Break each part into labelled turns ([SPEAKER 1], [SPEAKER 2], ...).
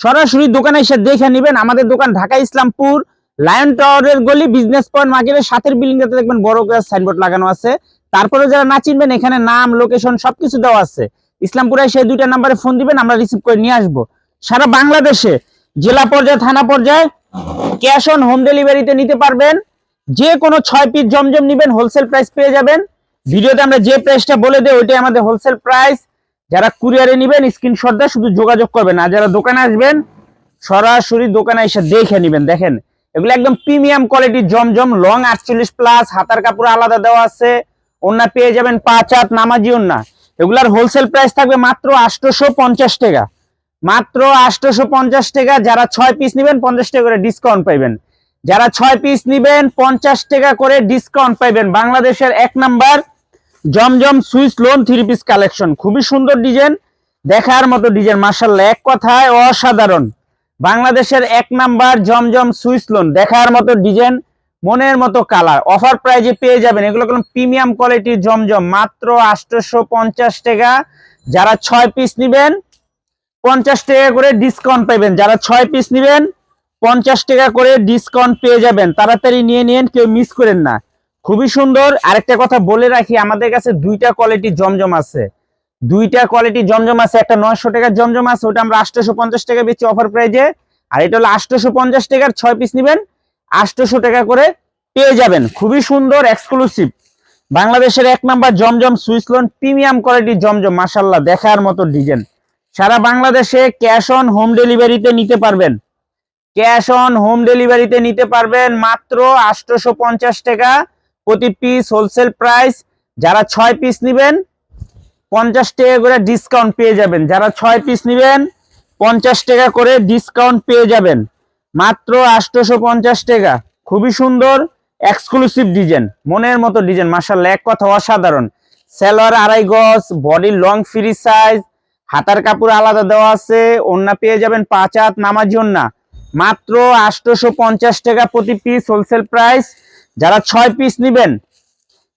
[SPEAKER 1] সরাসরি দোকানে এসে দেখে নেবেন আমাদের দোকান ঢাকা ইসলামপুর, লায়ন টাওয়ারের গলি বিজনেস পয়েন্ট মার্কেটের সাথের বিল্ডিংটাতে দেখবেন বড় করে সাইনবোর্ড লাগানো আছে। তারপরে যারা না চিনবেন, এখানে নাম লোকেশন সবকিছু দেওয়া আছে। ইসলামপুরে সেই দুইটা নাম্বারে ফোন দিবেন, আমরা রিসিভ করে নিয়ে আসব। সারা বাংলাদেশে, জেলা পর্যায়ে, থানা পর্যায়ে ক্যাশ অন হোম ডেলিভারিতে নিতে পারবেন। যে কোনো ছয় পিস জমজম নিবেন হোলসেল প্রাইস পেয়ে যাবেন। ভিডিওতে আমরা যে প্রাইসটা বলে দেই, ওইটাই আমাদের হোলসেল প্রাইস যারা কুরিয়ারে নেবেন স্ক্রিনশট দিয়ে শুধু যোগাযোগ করবেন। আর যারা দোকানে আসবেন, সরাসরি দোকানে এসে দেখে নেবেন। দেখেন, এগুলো একদম প্রিমিয়াম কোয়ালিটির জমজম লং আটচল্লিশ প্লাস হাতার কাপড় আলাদা দেওয়া আছে। ওন্না পেয়ে যাবেন পাঁচ হাত, নামাজি ওন্না এগুলার হোলসেল প্রাইস থাকবে মাত্র আটশোশো পঞ্চাশ টাকা। মাত্র আটশোশো পঞ্চাশ টাকা, যারা ছয় পিস নেবেন, পঞ্চাশ টাকা করে ডিসকাউন্ট পাইবেন। যারা ছয় পিস নেবেন, পঞ্চাশ টাকা করে ডিসকাউন্ট পাইবেন। বাংলাদেশের এক number Zamzam Swiss lawn three piece collection. খুবই সুন্দর ডিজাইন। দেখার মতো ডিজাইন মার্শাল্লাহ এক কথায় অসাধারণ। বাংলাদেশের এক নাম্বার জমজম সুইস লোন। দেখার মতো ডিজাইন, মনের মতো কালার। অফার প্রাইজে পেয়ে যাবেন। এগুলো কোনো প্রিমিয়াম কোয়ালিটির জমজম। মাত্র আটশোশো পঞ্চাশ টাকা। যারা ছয় পিস নেবেন, পঞ্চাশ টাকা করে ডিসকাউন্ট পাইবেন যারা ছয় পিস নেবেন, পঞ্চাশ টাকা করে ডিসকাউন্ট পেয়ে যাবেন। তাড়াতাড়ি নিয়ে নিন, কেউ মিস করেন না। খুবই সুন্দর। আরেকটা কথা বলে রাখি, আমাদের কাছে দুইটা কোয়ালিটি জমজম আছে। দুইটা কোয়ালিটি জমজম আছে, একটা নয়শো টাকার জমজম আছে, ওটা আমরা আটশোশো পঞ্চাশ টাকা বেচি অফার প্রাইজে আর এটা হলো আটশোশো পঞ্চাশ টাকার ছয় পিস নেবেন, আটশোশো টাকা করে পেয়ে যাবেন। খুবই সুন্দর এক্সক্লুসিভ বাংলাদেশের এক number Zamzam Swiss lawn, premium কোয়ালিটির জমজম মাসাল্লাহ দেখার মতো ডিজাইন সারা বাংলাদেশে ক্যাশ অন হোম ডেলিভারিতে নিতে পারবেন। ক্যাশ অন হোম ডেলিভারিতে নিতে পারবেন মাত্র আটশোশো পঞ্চাশ টাকা। প্রতি পিস হোলসেল প্রাইস যারা ছয় পিস নেবেন, পঞ্চাশ টাকা করে ডিসকাউন্ট পেয়ে যাবেন। যারা ছয় পিস নেবেন, পঞ্চাশ টাকা করে ডিসকাউন্ট পেয়ে যাবেন। মাত্র আটশোশো পঞ্চাশ টাকা। খুবই সুন্দর এক্সক্লুসিভ ডিজাইন মনের মতো ডিজাইন মাসাল্লাহ এক কথা অসাধারণ। সেলোয়ার আড়াই গজ বডি লং ফ্রি সাইজ হাতার কাপড় আলাদা দেওয়া আছে ওন্না পেয়ে যাবেন পাঁচ হাত নামাজি ওন্না মাত্র আটশোশো পঞ্চাশ টাকা প্রতি পিস হোলসেল প্রাইস যারা ছয় পিস নেবেন,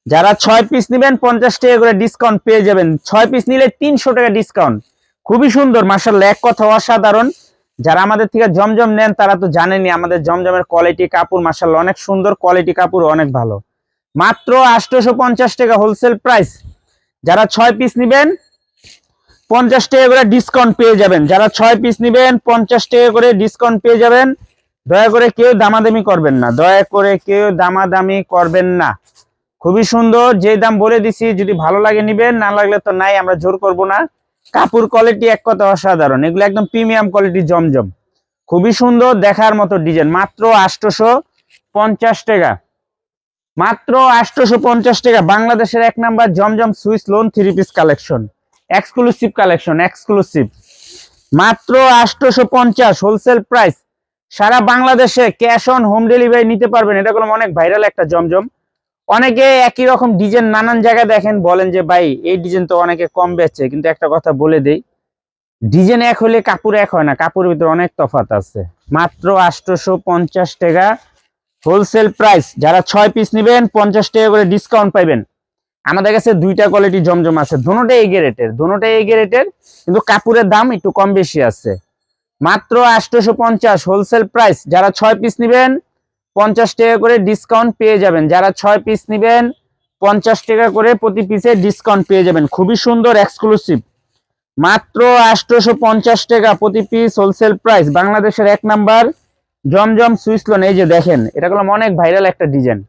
[SPEAKER 1] যারা ছয় পিস নেবেন, পঞ্চাশ টাকা করে ডিসকাউন্ট পেয়ে যাবেন। ছয় পিস নিলে তিনশো টাকা ডিসকাউন্ট খুবই সুন্দর মার্শাল্লাহ এক কথা অসাধারণ। যারা আমাদের থেকে জমজম নেন, তারা তো জানেনই, আমাদের জমজমের কোয়ালিটি কাপড় মার্শাল্লাহ অনেক সুন্দর কোয়ালিটি কাপড়, অনেক ভালো। মাত্র আটশোশো পঞ্চাশ টাকা হোলসেল প্রাইস যারা ছয় পিস নেবেন, পঞ্চাশ টাকা করে ডিসকাউন্ট পেয়ে যাবেন। যারা ছয় পিস নেবেন, পঞ্চাশ টাকা করে ডিসকাউন্ট পেয়ে যাবেন। দয়া করে কেউ দামাদামি করবেন না, দয়া করে কেউ দামাদামি করবেন না। খুবই সুন্দর, যে দাম বলে দিছি, যদি ভালো লাগে নিবেন, না লাগলে তো নাই, আমরা জোর করব না। কাপড় কোয়ালিটি এক কথা অসাধারণ, এগুলো একদম প্রিমিয়াম কোয়ালিটি জমজম। খুবই সুন্দর, দেখার মতো ডিজাইন মাত্র আটশোশো পঞ্চাশ টাকা। মাত্র আটশোশো পঞ্চাশ টাকা, বাংলাদেশের এক number Zamzam Swiss lawn three piece collection exclusive collection exclusive মাত্র আটশোশো পঞ্চাশ হোলসেল প্রাইস সারা বাংলাদেশে ক্যাশ অন হোম ডেলিভারি নিতে পারবেন। এটা কোনো অনেক ভাইরাল একটা জমজম। অনেকে একই রকম ডিজাইন নানান জায়গায় দেখেন, বলেন যে, ভাই, এই ডিজাইন তো অনেকে কম বেচছে। কিন্তু একটা কথা বলে দেই, ডিজাইন এক হলে কাপড় এক হয় না, কাপড়ের ভিতরে অনেক তফাৎ আছে। মাত্র আটশোশো পঞ্চাশ টাকা হোলসেল প্রাইস যারা ছয় পিস নেবেন, পঞ্চাশ টাকা করে ডিসকাউন্ট পাইবেন। আমাদের কাছে দুইটা কোয়ালিটি জমজম আছে। দুটোটাই এই রেটের দুটোটাই এই রেটের কিন্তু কাপড়ের দাম একটু কম বেশি আছে। মাত্র আটশোশো পঞ্চাশ হোলসেল প্রাইস যারা ছয় পিস নেবেন, পঞ্চাশ টাকা করে ডিসকাউন্ট পেয়ে যাবেন। যারা ছয় পিস নেবেন, পঞ্চাশ টাকা করে প্রতি পিসে ডিসকাউন্ট পেয়ে যাবেন। খুবই সুন্দর এক্সক্লুসিভ মাত্র আটশোশো পঞ্চাশ টাকা প্রতি পিস হোলসেল প্রাইস বাংলাদেশের এক নাম্বার জমজম সুইসলন এই যে দেখেন, এটা করলাম অনেক ভাইরাল একটা ডিজাইন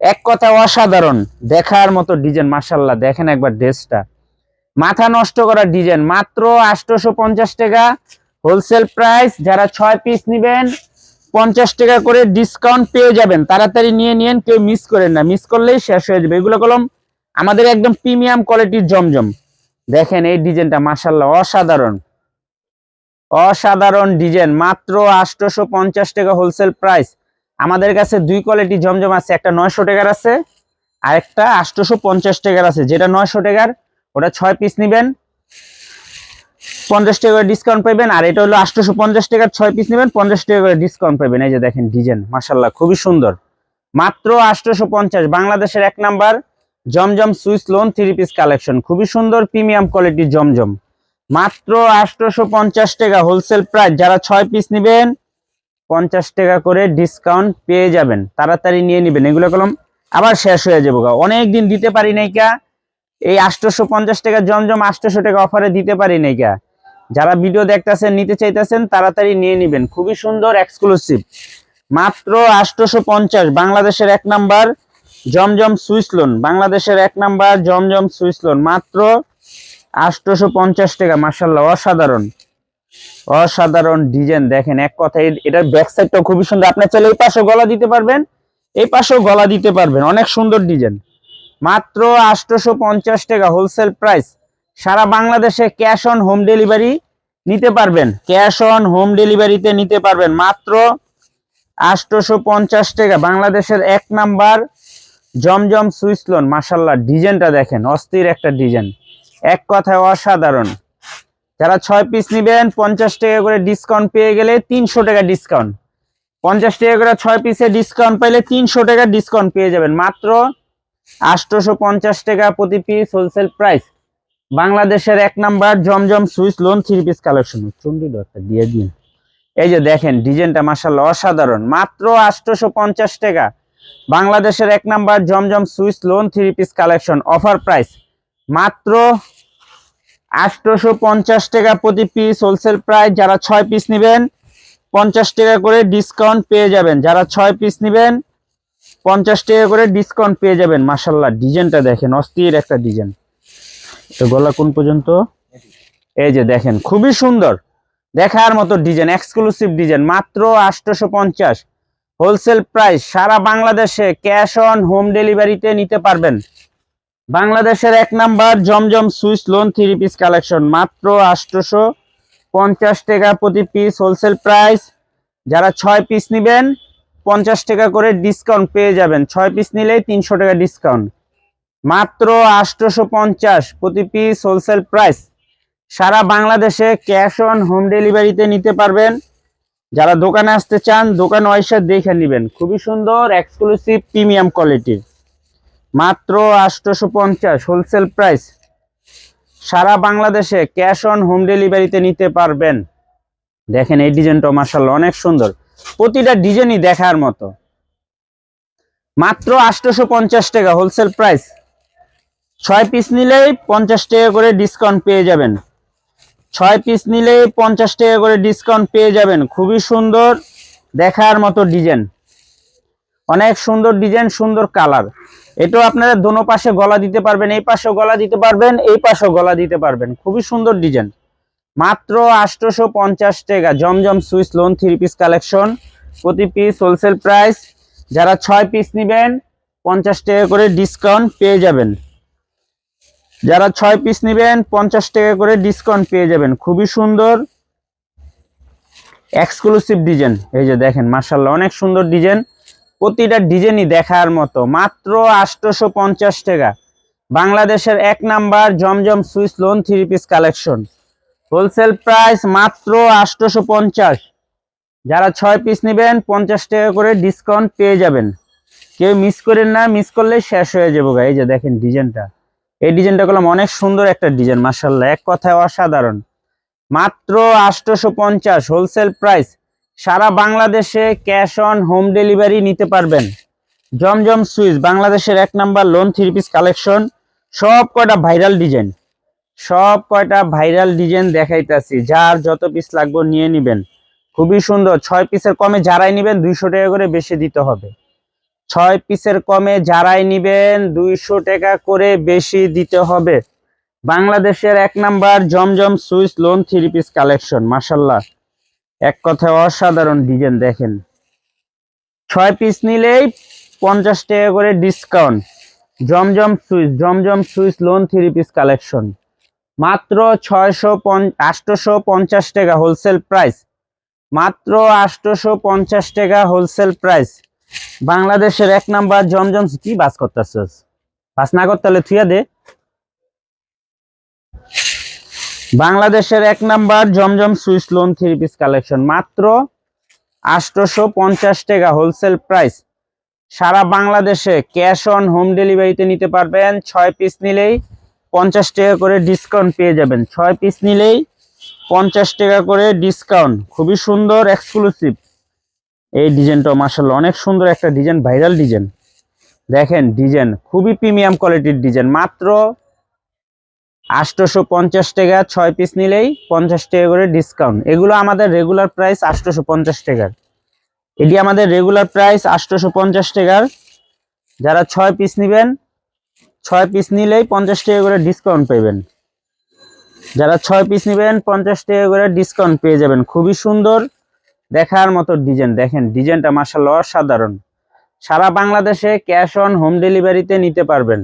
[SPEAKER 1] এক কথা অসাধারণ, দেখার মতো ডিজাইন মার্শাল্লাহ দেখেন একবার ড্রেসটা মাথা নষ্ট করার ডিজাইন মাত্র আটশোশো পঞ্চাশ টাকা হোলসেল প্রাইস যারা ছয় পিস নেবেন, পঞ্চাশ টাকা করে ডিসকাউন্ট পেয়ে যাবেন। তাড়াতাড়ি নিয়ে নিন, কেউ মিস করেন না। মিস করলেই শেষ হয়ে যাবে। এগুলো কলম আমাদের একদম প্রিমিয়াম কোয়ালিটির জমজম। দেখেন এই ডিজাইনটা মাসাল্লাহ অসাধারণ। অসাধারণ ডিজাইন, মাত্র আটশোশো পঞ্চাশ টাকা হোলসেল প্রাইস। আমাদের কাছে দুই কোয়ালিটি জমজম আছে, একটা নয়শো টাকার আছে, আর একটা আটশোশো পঞ্চাশ টাকার আছে। যেটা নয়শো টাকার, ওটা ছয় পিস নিবেন। পঞ্চাশ টাকা করে ডিসকাউন্ট পাবেন আর এটা হলো আটশোশো পঞ্চাশ টাকার ছয় পিস নেবেন, পঞ্চাশ টাকা করে ডিসকাউন্ট পাবেন এই যে দেখেন ডিজাইন মাসাল্লাহ খুবই সুন্দর। মাত্র আটশোশো পঞ্চাশ বাংলাদেশের এক number, Zamzam Swiss lawn three piece collection খুবই সুন্দর প্রিমিয়াম কোয়ালিটির জমজম। মাত্র আটশোশো পঞ্চাশ টাকা হোলসেল প্রাইস যারা ছয় পিস নেবেন, পঞ্চাশ টাকা করে ডিসকাউন্ট পেয়ে যাবেন। তাড়াতাড়ি নিয়ে নেবেন, এগুলো কলম আবার শেষ হয়ে যাব। অনেক দিন দিতে পারি নাই কা এই আটশোশো পঞ্চাশ টাকা জমজম আটশোশো টাকা অফারে দিতে পারি নাই কা যারা ভিডিও দেখতেছেন, নিতে চাইতেছেন, তাড়াতাড়ি নিয়ে নেবেন। খুবই সুন্দর এক্সক্লুসিভ মাত্র আটশোশো পঞ্চাশ, বাংলাদেশের এক নাম্বার, জমজম সুইস লোন। বাংলাদেশের এক নাম্বার, জমজম সুইস লোন। মাত্র আটশোশো পঞ্চাশ টাকা মার্শাল্লাহ অসাধারণ। অসাধারণ ডিজাইন, দেখেন, এক কথায়, এটার ব্যাক সাইডটাও খুবই সুন্দর। আপনি চাইলে এই পাশে গলা দিতে পারবেন, এই পাশেও গলা দিতে পারবেন। অনেক সুন্দর ডিজাইন। মাত্র আটশোশো পঞ্চাশ টাকা হোলসেল প্রাইস সারা বাংলাদেশে ক্যাশ অন হোম ডেলিভারি নিতে পারবেন। ক্যাশ অন হোম ডেলিভারিতে নিতে পারবেন। মাত্র আটশোশো পঞ্চাশ টাকা। বাংলাদেশের এক নাম্বার জমজম সুইস লোন মাসাল্লাহ ডিজাইনটা দেখেন, অস্থির একটা ডিজাইন। এক কথায় অসাধারণ। যারা ছয় পিস নেবেন, পঞ্চাশ টাকা করে ডিসকাউন্ট পেয়ে গেলে তিনশো টাকা ডিসকাউন্ট পঞ্চাশ টাকা করে ছয় পিসে ডিসকাউন্ট পাইলে তিনশো টাকা ডিসকাউন্ট পেয়ে যাবেন। মাত্র আটশোশো পঞ্চাশ টাকা প্রতি পিস হোলসেল প্রাইস বাংলাদেশের এক number Zamzam Swiss lawn three piece collection চন্ডি একটা দিয়ে দিন। এই যে দেখেন, ডিজাইনটা মাসাল্লাহ অসাধারণ। মাত্র আটশোশো পঞ্চাশ টাকা। বাংলাদেশের এক number Zamzam Swiss lawn three piece collection offer price মাত্র আটশোশো পঞ্চাশ টাকা প্রতি পিস হোলসেল প্রাইস যারা ছয় পিস নেবেন, পঞ্চাশ টাকা করে ডিসকাউন্ট পেয়ে যাবেন। যারা ছয় পিস নেবেন, পঞ্চাশ টাকা করে ডিসকাউন্ট পেয়ে যাবেন। মাসাল্লাহ ডিজাইনটা দেখেন, অস্থির একটা ডিজাইন। তো গলা কোন পর্যন্ত? এই যে দেখেন, খুবই সুন্দর। দেখার মতো ডিজাইন এক্সক্লুসিভ ডিজাইন, মাত্র আটশোশো পঞ্চাশ হোলসেল প্রাইস সারা বাংলাদেশে ক্যাশ অন হোম ডেলিভারিতে নিতে পারবেন। বাংলাদেশের এক number Zamzam Swiss lawn three piece collection মাত্র আটশোশো পঞ্চাশ টাকা প্রতি পিস হোলসেল প্রাইস যারা ছয় পিস নেবেন, পঞ্চাশ টাকা করে ডিসকাউন্ট পেয়ে যাবেন। ছয় পিস নিলেই তিনশো টাকা ডিসকাউন্ট মাত্র আটশোশো পঞ্চাশ প্রতি পিস হোলসেল প্রাইস সারা বাংলাদেশে ক্যাশ অন হোম ডেলিভারিতে নিতে পারবেন। যারা দোকানে আসতে চান, দোকান ওয়াইসে দেখে নেবেন। খুবই সুন্দর এক্সক্লুসিভ প্রিমিয়াম কোয়ালিটির মাত্র আটশোশো পঞ্চাশ হোলসেল প্রাইস সারা বাংলাদেশে ক্যাশ অন হোম ডেলিভারিতে নিতে পারবেন। দেখেন, এই ডিজাইনটা মার্শাল অনেক সুন্দর। প্রতিটা ডিজাইনই দেখার মতো। মাত্র আটশোশো পঞ্চাশ টাকা হোলসেল প্রাইস ছয় পিস নিলেই পঞ্চাশ টাকা করে ডিসকাউন্ট পেয়ে যাবেন। ছয় পিস নিলেই পঞ্চাশ টাকা করে ডিসকাউন্ট পেয়ে যাবেন। খুবই সুন্দর দেখার মতো ডিজাইন অনেক সুন্দর ডিজাইন সুন্দর কালার এটাও আপনারা দোনো পাশে গলা দিতে পারবেন, এই পাশেও গলা দিতে পারবেন, এই পাশেও গলা দিতে পারবেন। খুবই সুন্দর ডিজাইন মাত্র আটশোশো পঞ্চাশ টাকা। Zamzam Swiss lawn three piece collection প্রতি পিস হোলসেল প্রাইস যারা ছয় পিস নেবেন, পঞ্চাশ টাকা করে ডিসকাউন্ট পেয়ে যাবেন। যারা ছয় পিস নেবেন, পঞ্চাশ টাকা করে ডিসকাউন্ট পেয়ে যাবেন। খুবই সুন্দর এক্সক্লুসিভ ডিজাইন এই যে দেখেন মার্শাল্লাহ অনেক সুন্দর ডিজাইন প্রতিটা ডিজাইনই দেখার মতো। মাত্র আটশোশো পঞ্চাশ টাকা। বাংলাদেশের এক number Zamzam Swiss lawn three piece collection wholesale price মাত্র আটশোশো পঞ্চাশ। যারা ছয় পিস নেবেন, পঞ্চাশ টাকা করে ডিসকাউন্ট পেয়ে যাবেন। কেউ মিস করেন না মিস করলে শেষ হয়ে যাব। এই যে দেখেন ডিজাইনটা এই ডিজাইনটা করলাম অনেক সুন্দর একটা ডিজাইন মার্শাল্লাহ এক কথায় অসাধারণ। মাত্র আটশোশো পঞ্চাশ হোলসেল প্রাইস সারা বাংলাদেশে ক্যাশ অন হোম ডেলিভারি নিতে পারবেন। জমজম সুইচ, বাংলাদেশের এক number lawn three piece collection সব কয়টা ভাইরাল ডিজাইন সব কয়টা ভাইরাল ডিজাইন দেখাইতাছি। যার যত পিস লাগবে নিয়ে নিবেন। খুবই সুন্দর। ছয় পিসের কমে যারাই নিবেন, দুইশো টাকা করে বেশি দিতে হবে। ছয় পিসের কমে যারাই নিবেন দুইশো টাকা করে বেশি দিতে হবে। বাংলাদেশের এক নাম্বার জমজম Swiss lawn three piece collection মাসাল্লাহ এক কথায় অসাধারণ ডিজাইন দেখেন। ছয় পিস নিলেই পঞ্চাশ টাকা করে ডিসকাউন্ট। জমজম সুইস জমজম Swiss lawn three piece collection. মাত্র ছয়শো আটশোশো পঞ্চাশ টাকা হোলসেল প্রাইস। মাত্র আটশোশো পঞ্চাশ টাকা হোলসেল প্রাইস। বাংলাদেশের এক নাম্বার জমজম কি বাস করতেছস বাস না করতে থুয়া দে। বাংলাদেশের এক নাম্বার জমজম Swiss lawn three piece collection. মাত্র আটশোশো পঞ্চাশ টাকা হোলসেল প্রাইস। সারা বাংলাদেশে ক্যাশ অন হোম ডেলিভারিতে নিতে পারবেন। ছয় পিস নিলেই পঞ্চাশ টাকা করে ডিসকাউন্ট পেয়ে যাবেন। ছয় পিস নিলেই পঞ্চাশ টাকা করে ডিসকাউন্ট। খুবই সুন্দর এক্সক্লুসিভ এই ডিজাইনটা মার্শাল্লাহ অনেক সুন্দর একটা ডিজাইন, ভাইরাল ডিজাইন। দেখেন ডিজাইন, খুবই প্রিমিয়াম কোয়ালিটির ডিজাইন। মাত্র আটশোশো পঞ্চাশ টাকা ছয় পিস নিলেই পঞ্চাশ টাকা করে ডিসকাউন্ট এগুলো আমাদের রেগুলার প্রাইস আটশোশো পঞ্চাশ টাকার। এটি আমাদের রেগুলার প্রাইস আটশোশো পঞ্চাশ টাকার। যারা ছয় পিস নেবেন, ছয় পিস নিলেই পঞ্চাশ টাকা করে ডিসকাউন্ট পাবেন যারা ছয় পিস নেবেন, পঞ্চাশ টাকা করে ডিসকাউন্ট পেয়ে যাবেন। খুবই সুন্দর দেখার মতো ডিজাইন। দেখেন, ডিজাইনটা মাসাল্লাহ অসাধারণ। সারা বাংলাদেশে ক্যাশ অন হোম ডেলিভারিতে নিতে পারবেন।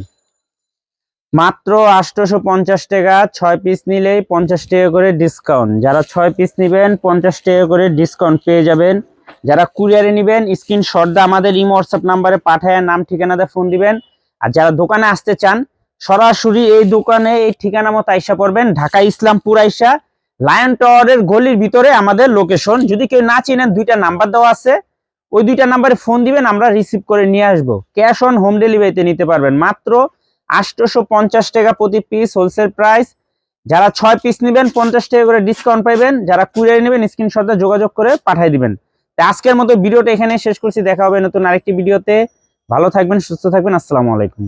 [SPEAKER 1] মাত্র আটশোশো পঞ্চাশ টাকা, ছয় পিস নিলেই পঞ্চাশ টাকা করে ডিসকাউন্ট যারা ছয় পিস নেবেন, পঞ্চাশ টাকা করে ডিসকাউন্ট পেয়ে যাবেন। যারা কুরিয়ারে নেবেন স্ক্রিনশট দিয়ে আমাদের ইমো হোয়াটসঅ্যাপ নাম্বারে পাঠায়, নাম ঠিকানাতে ফোন দিবেন। আর যারা দোকানে আসতে চান, সরাসরি এই দোকানে এই ঠিকানা মতো আইসা পড়বেন। ঢাকা, ইসলামপুর আইসা লায়ন টাওয়ারের গলির ভিতরে আমাদের লোকেশন যদি কেউ না চিনেন, দুইটা নাম্বার দেওয়া আছে। ওই দুইটা নাম্বারে ফোন দিবেন, আমরা রিসিভ করে নিয়ে আসব। ক্যাশ অন হোম ডেলিভারিতে নিতে পারবেন। মাত্র আটশোশো পঞ্চাশ টাকা প্রতি পিস হোলসেল প্রাইস যারা ছয় পিস নেবেন, পঞ্চাশ টাকা করে ডিসকাউন্ট পাইবেন। যারা কুরিয়ার নেবেন স্ক্রিনশটে যোগাযোগ করে পাঠিয়ে দিবেন। তো আজকের মতো ভিডিওটা এখানে শেষ করছি। দেখা হবে নতুন আরেকটি ভিডিওতে। ভালো থাকবেন, সুস্থ থাকবেন। আসসালামু আলাইকুম।